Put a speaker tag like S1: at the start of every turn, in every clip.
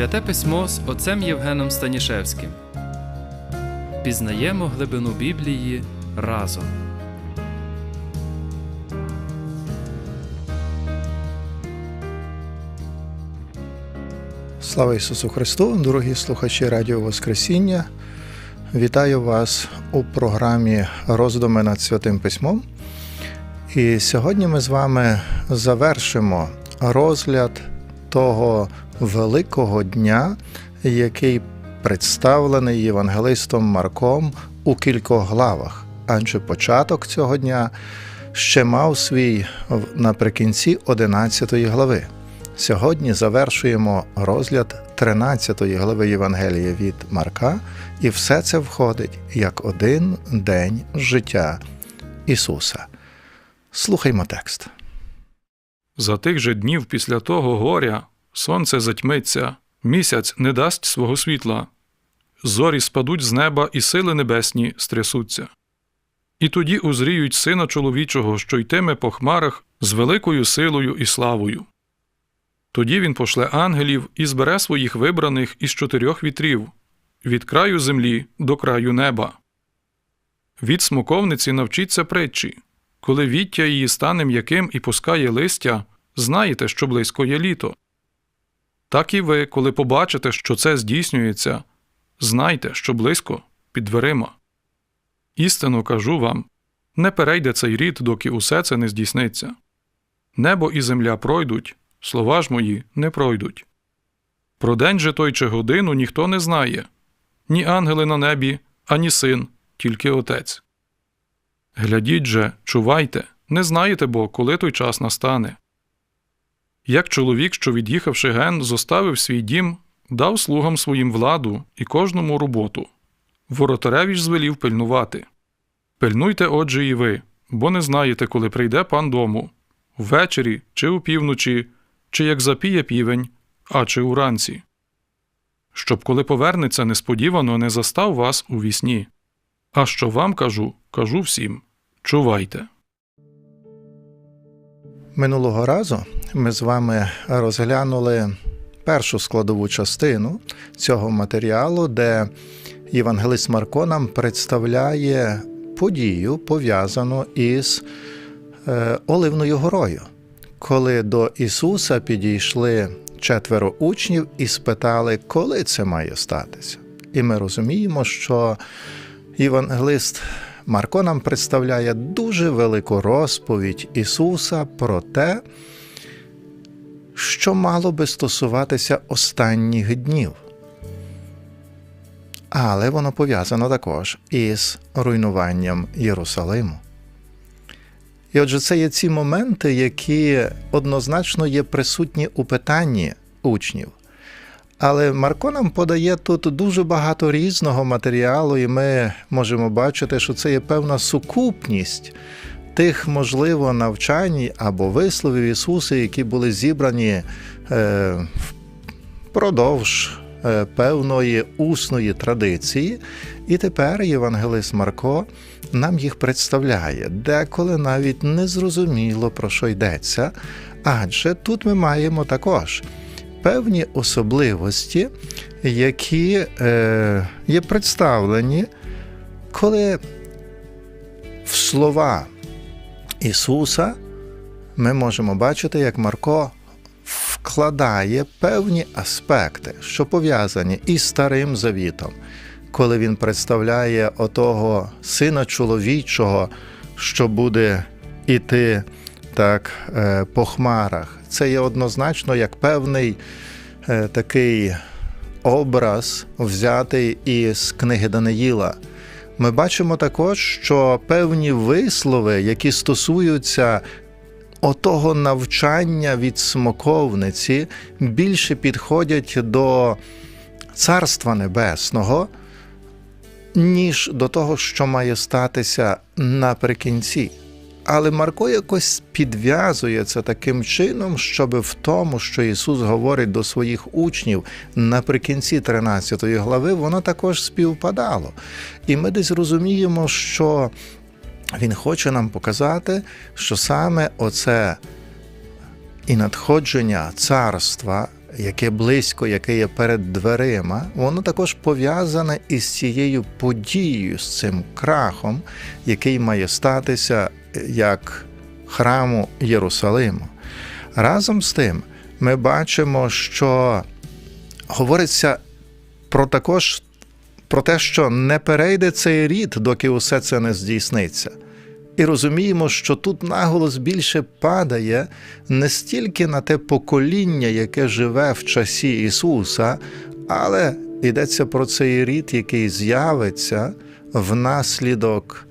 S1: Святе письмо з отцем Євгеном Станішевським. Пізнаємо глибину Біблії разом.
S2: Слава Ісусу Христу, дорогі слухачі Радіо Воскресіння. Вітаю вас у програмі Роздуми над Святим Письмом. І сьогодні ми з вами завершимо розгляд того великого дня, який представлений євангелистом Марком у кількох главах. Адже початок цього дня ще мав свій наприкінці 11 глави. Сьогодні завершуємо розгляд 13 глави Євангелія від Марка, і все це входить як один день життя Ісуса. Слухаймо текст.
S3: За тих же днів після того горя сонце затьмиться, місяць не дасть свого світла, зорі спадуть з неба, і сили небесні стрясуться. І тоді узріють сина чоловічого, що йтиме по хмарах з великою силою і славою. Тоді він пошле ангелів і збере своїх вибраних із чотирьох вітрів від краю землі до краю неба. Від смоковниці навчіться притчі. Коли віття її стане м'яким і пускає листя, знаєте, що близько є літо. Так і ви, коли побачите, що це здійснюється, знайте, що близько під дверима. Істинно кажу вам не перейде цей рід, доки усе це не здійсниться. Небо і земля пройдуть, слова ж мої не пройдуть. Про день же той чи годину ніхто не знає ні ангели на небі, ані син, тільки отець. Глядіть же, чувайте, не знаєте бо, коли той час настане. Як чоловік, що від'їхавши ген, зоставив свій дім, дав слугам своїм владу і кожному роботу. Воротареві ж звелів пильнувати. Пильнуйте, отже, і ви, бо не знаєте, коли прийде пан дому ввечері чи опівночі, чи як запіє півень, а чи уранці. Щоб коли повернеться несподівано, не застав вас у вісні. А що вам кажу, кажу всім чувайте.
S2: Минулого разу ми з вами розглянули першу складову частину цього матеріалу, де Євангелист Марко нам представляє подію, пов'язану із е, Оливною горою, коли до Ісуса підійшли четверо учнів і спитали, коли це має статися. І ми розуміємо, що Євангелист Марко нам представляє дуже велику розповідь Ісуса про те, що мало би стосуватися останніх днів. Але воно пов'язано також із руйнуванням Єрусалиму. І отже, це є ці моменти, які однозначно є присутні у питанні учнів. Але Марко нам подає тут дуже багато різного матеріалу, і ми можемо бачити, що це є певна сукупність тих, можливо, навчань або висловів Ісуса, які були зібрані е, впродовж е, певної усної традиції. І тепер Євангелист Марко нам їх представляє, деколи навіть не зрозуміло, про що йдеться. Адже тут ми маємо також певні особливості, які е, є представлені, коли в слова Ісуса ми можемо бачити, як Марко вкладає певні аспекти, що пов'язані із Старим Завітом, коли він представляє отого сина чоловічого, що буде іти так е, по хмарах. Це є однозначно як певний е, такий образ, взятий із книги Даниїла. Ми бачимо також, що певні вислови, які стосуються отого навчання від смоковниці, більше підходять до Царства Небесного, ніж до того, що має статися наприкінці. Але Марко якось підв'язує це таким чином, щоб в тому, що Ісус говорить до своїх учнів наприкінці 13 глави, воно також співпадало. І ми десь розуміємо, що Він хоче нам показати, що саме оце і надходження царства яке близько, яке є перед дверима, воно також пов'язане із цією подією, з цим крахом, який має статися як храму Єрусалиму. Разом з тим, ми бачимо, що говориться про також про те, що не перейде цей рід, доки усе це не здійсниться. І розуміємо, що тут наголос більше падає не стільки на те покоління, яке живе в часі Ісуса, але йдеться про цей рід, який з'явиться внаслідок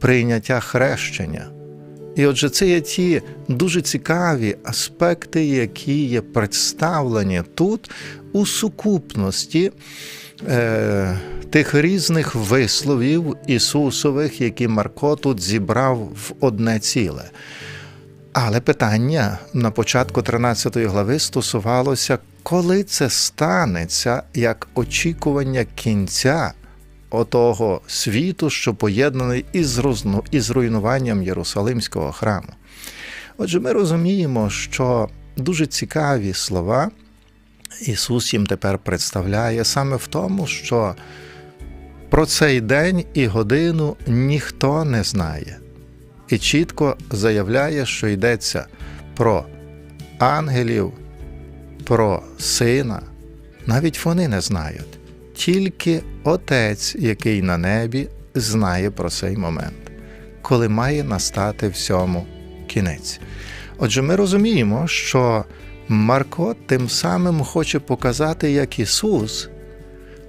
S2: прийняття хрещення. І отже, це є ті дуже цікаві аспекти, які є представлені тут у сукупності е, тих різних висловів Ісусових, які Марко тут зібрав в одне ціле. Але питання на початку 13 глави стосувалося, коли це станеться як очікування кінця отого світу, що поєднаний із, із руйнуванням Єрусалимського храму. Отже, ми розуміємо, що дуже цікаві слова Ісус їм тепер представляє саме в тому, що про цей день і годину ніхто не знає, і чітко заявляє, що йдеться про ангелів, про сина. Навіть вони не знають. Тільки Отець, який на небі, знає про цей момент, коли має настати всьому кінець. Отже, ми розуміємо, що Марко тим самим хоче показати, як Ісус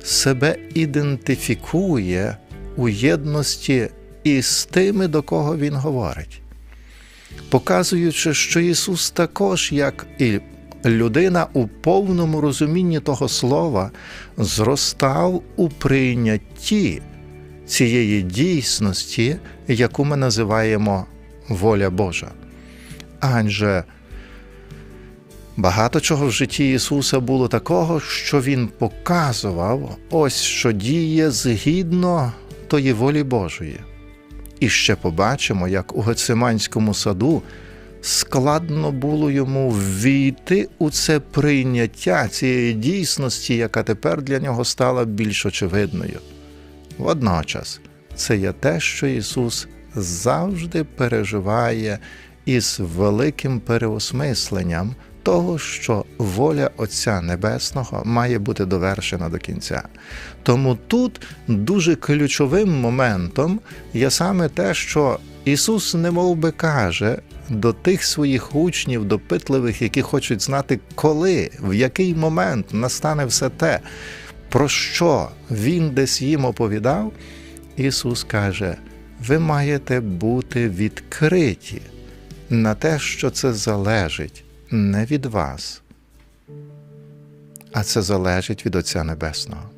S2: себе ідентифікує у єдності із тими, до кого Він говорить, показуючи, що Ісус також, як і людина у повному розумінні того слова, зростав у прийнятті цієї дійсності, яку ми називаємо воля Божа. Адже Багато чого в житті Ісуса було такого, що Він показував, ось що діє згідно тої волі Божої. І ще побачимо, як у Гециманському саду складно було йому ввійти у це прийняття цієї дійсності, яка тепер для нього стала більш очевидною. Водночас, це є те, що Ісус завжди переживає із великим переосмисленням того, що воля Отця Небесного має бути довершена до кінця. Тому тут дуже ключовим моментом є саме те, що Ісус немов би каже до тих своїх учнів, допитливих, які хочуть знати, коли, в який момент настане все те, про що Він десь їм оповідав, Ісус каже: ви маєте бути відкриті на те, що це залежить не від вас, а це залежить від Отця Небесного.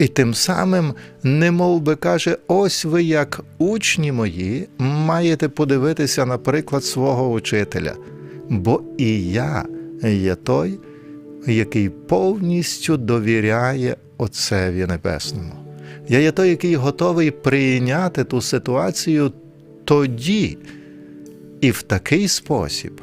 S2: І тим самим, немов би каже, ось ви, як учні мої, маєте подивитися на приклад свого учителя, бо і я є той, який повністю довіряє Отцеві Небесному. Я є той, який готовий прийняти ту ситуацію тоді і в такий спосіб,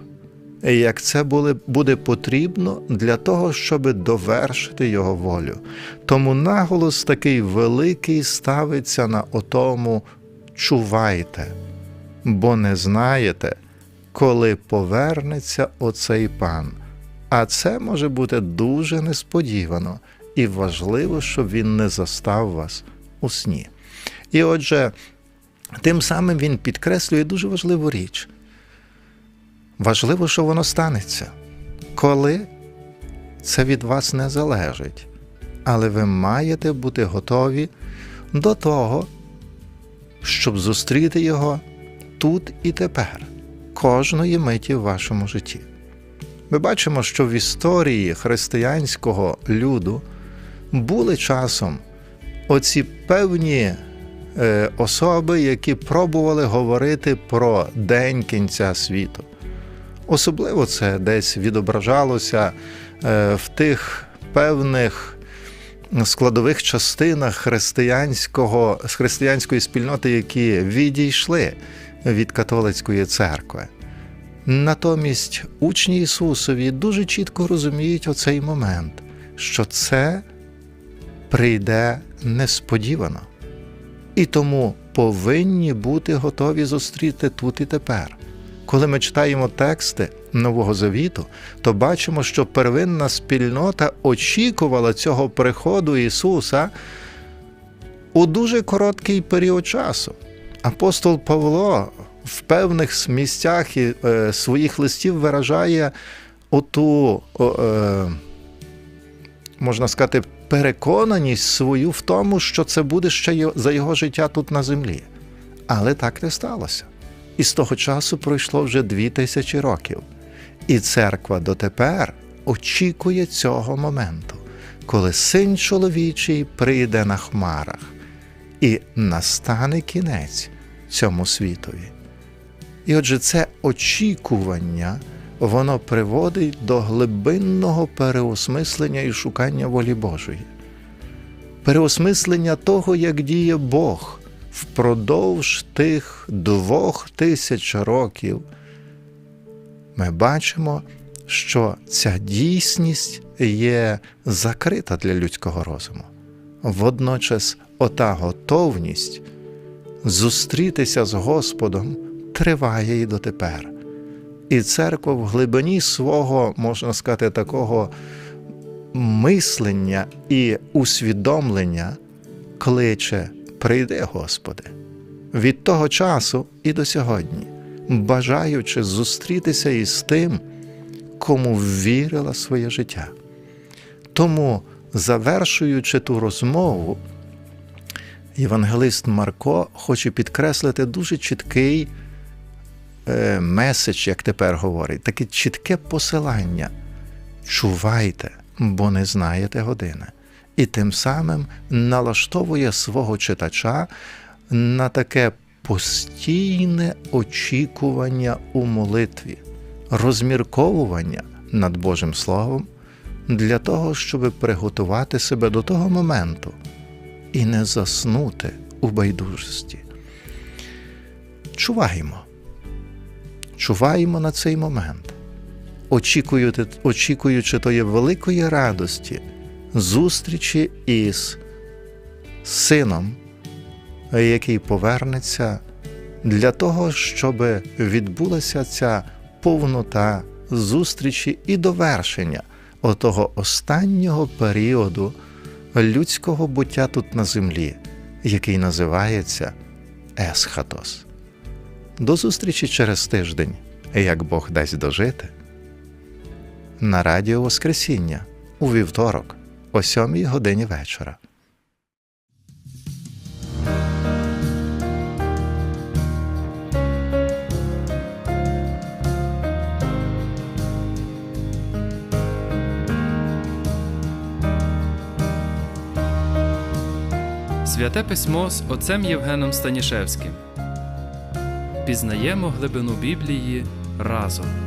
S2: як це буде потрібно для того, щоб довершити його волю. Тому наголос такий великий ставиться на отому чувайте, бо не знаєте, коли повернеться оцей пан. А це може бути дуже несподівано і важливо, щоб він не застав вас у сні. І отже, тим самим він підкреслює дуже важливу річ. Важливо, що воно станеться. Коли це від вас не залежить, але ви маєте бути готові до того, щоб зустріти його тут і тепер, кожної миті в вашому житті. Ми бачимо, що в історії християнського люду були часом оці певні е, особи, які пробували говорити про день кінця світу. Особливо це десь відображалося е, в тих певних складових частинах християнського, християнської спільноти, які відійшли від католицької церкви. Натомість учні Ісусові дуже чітко розуміють оцей момент, що це прийде несподівано. І тому повинні бути готові зустріти тут і тепер. Коли ми читаємо тексти Нового Завіту, то бачимо, що первинна спільнота очікувала цього приходу Ісуса у дуже короткий період часу. Апостол Павло в певних місцях і, е, своїх листів виражає оту, е, можна сказати, переконаність свою в тому, що це буде ще за його життя тут на землі. Але так не сталося. І з того часу пройшло вже дві тисячі років. І церква дотепер очікує цього моменту, коли син чоловічий прийде на хмарах, і настане кінець цьому світові. І отже, це очікування, воно приводить до глибинного переосмислення і шукання волі Божої, переосмислення того, як діє Бог впродовж тих двох тисяч років. Ми бачимо, що ця дійсність є закрита для людського розуму. Водночас, ота готовність зустрітися з Господом триває і дотепер. І церква в глибині свого, можна сказати, такого мислення і усвідомлення кличе Прийди, Господи, від того часу і до сьогодні, бажаючи зустрітися із тим, кому вірила своє життя. Тому, завершуючи ту розмову, євангелист Марко хоче підкреслити дуже чіткий е, меседж, як тепер говорить, таке чітке посилання. Чувайте, бо не знаєте години. І тим самим налаштовує свого читача на таке постійне очікування у молитві, розмірковування над Божим Словом для того, щоб приготувати себе до того моменту і не заснути у байдужості. Чуваємо, чуваємо на цей момент, очікуючи, тої великої радості, зустрічі із сином, який повернеться для того, щоб відбулася ця повнота зустрічі і довершення отого останнього періоду людського буття тут на землі, який називається Есхатос. До зустрічі через тиждень, як Бог дасть дожити. На радіо Воскресіння у вівторок о 7 годині вечора.
S1: Святе письмо з отцем Євгеном Станішевським. Пізнаємо глибину Біблії разом.